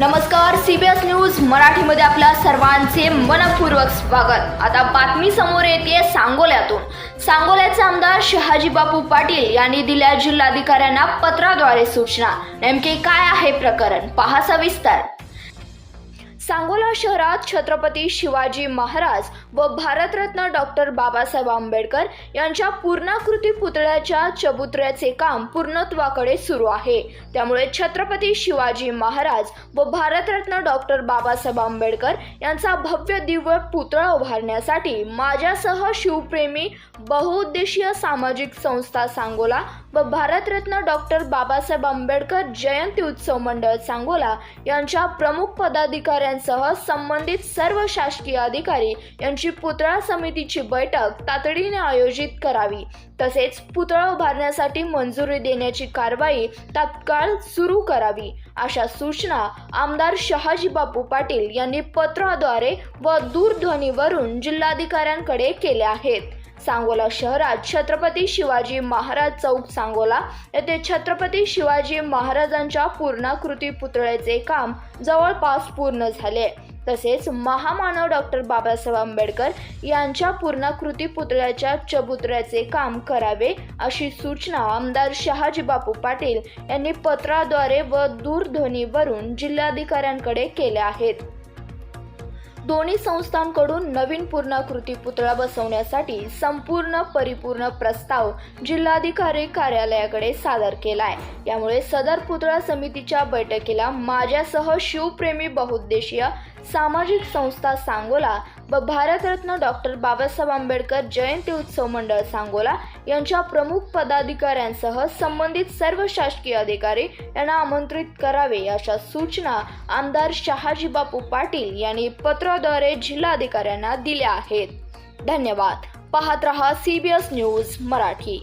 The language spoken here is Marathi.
नमस्कार सीबीएस न्यूज मराठीमध्ये आपल्या सर्वांचे मनपूर्वक स्वागत. आता बातमी समोर येते सांगोल्यातून. सांगोल्याचे आमदार शहाजी बापू पाटील यांनी दिल्या जिल्हाधिकाऱ्यांना पत्राद्वारे सूचना. नेमके काय आहे प्रकरण? पहा सविस्तर सांगोला शहरात छत्रपती शिवाजी महाराज व भारतरत्न डॉक्टर बाबासाहेब आंबेडकर यांच्या पूर्णाकृती पुतळ्याच्या चबुतऱ्याचे काम पूर्णत्वाकडे सुरू आहे. त्यामुळे छत्रपती शिवाजी महाराज व भारतरत्न डॉक्टर बाबासाहेब आंबेडकर यांचा भव्य दिव्य पुतळा उभारण्यासाठी माझ्यासह शिवप्रेमी बहुउद्देशीय सामाजिक संस्था सांगोला व भारतरत्न डॉक्टर बाबासाहेब आंबेडकर जयंती उत्सव मंडळ सांगोला यांच्या प्रमुख पदाधिकाऱ्यांसह संबंधित सर्व शासकीय अधिकारी यांची पुतळा समितीची बैठक तातडीने आयोजित करावी. तसेच पुतळा उभारण्यासाठी मंजुरी देण्याची कारवाई तात्काळ सुरू करावी. अशा सूचना आमदार शहाजी बापू पाटील यांनी पत्राद्वारे व दूरध्वनीवरून जिल्हाधिकाऱ्यांकडे केल्या आहेत. सांगोला शहरात छत्रपती शिवाजी महाराज चौक सांगोला येथे छत्रपती शिवाजी महाराजांच्या पूर्णाकृती पुतळ्याचे काम जवळपास पूर्ण झाले. तसेच महामानव डॉक्टर बाबासाहेब आंबेडकर यांच्या पूर्णाकृती पुतळ्याच्या चबुतऱ्याचे काम करावे अशी सूचना आमदार शहाजी बापू पाटील यांनी पत्राद्वारे व दूरध्वनीवरून जिल्हाधिकाऱ्यांकडे केल्या आहेत. दोन्ही संस्थांकडून नवीन पूर्णाकृती पुतळा बसवण्यासाठी संपूर्ण परिपूर्ण प्रस्ताव जिल्हाधिकारी कार्यालयाकडे सादर केलाय. यामुळे सदर पुतळा समितीच्या बैठकीला माझ्यासह शिवप्रेमी बहुउद्देशीय सामाजिक संस्था सांगोला व भारतरत्न डॉक्टर बाबासाहेब आंबेडकर जयंती उत्सव मंडळ सांगोला यांच्या प्रमुख पदाधिकाऱ्यांसह संबंधित सर्व शासकीय अधिकारी यांना आमंत्रित करावे अशा सूचना आमदार शहाजीबापू पाटील यांनी पत्राद्वारे जिल्हाधिकाऱ्यांना दिल्या आहेत. धन्यवाद. पाहत रहा सीबीएस न्यूज मराठी.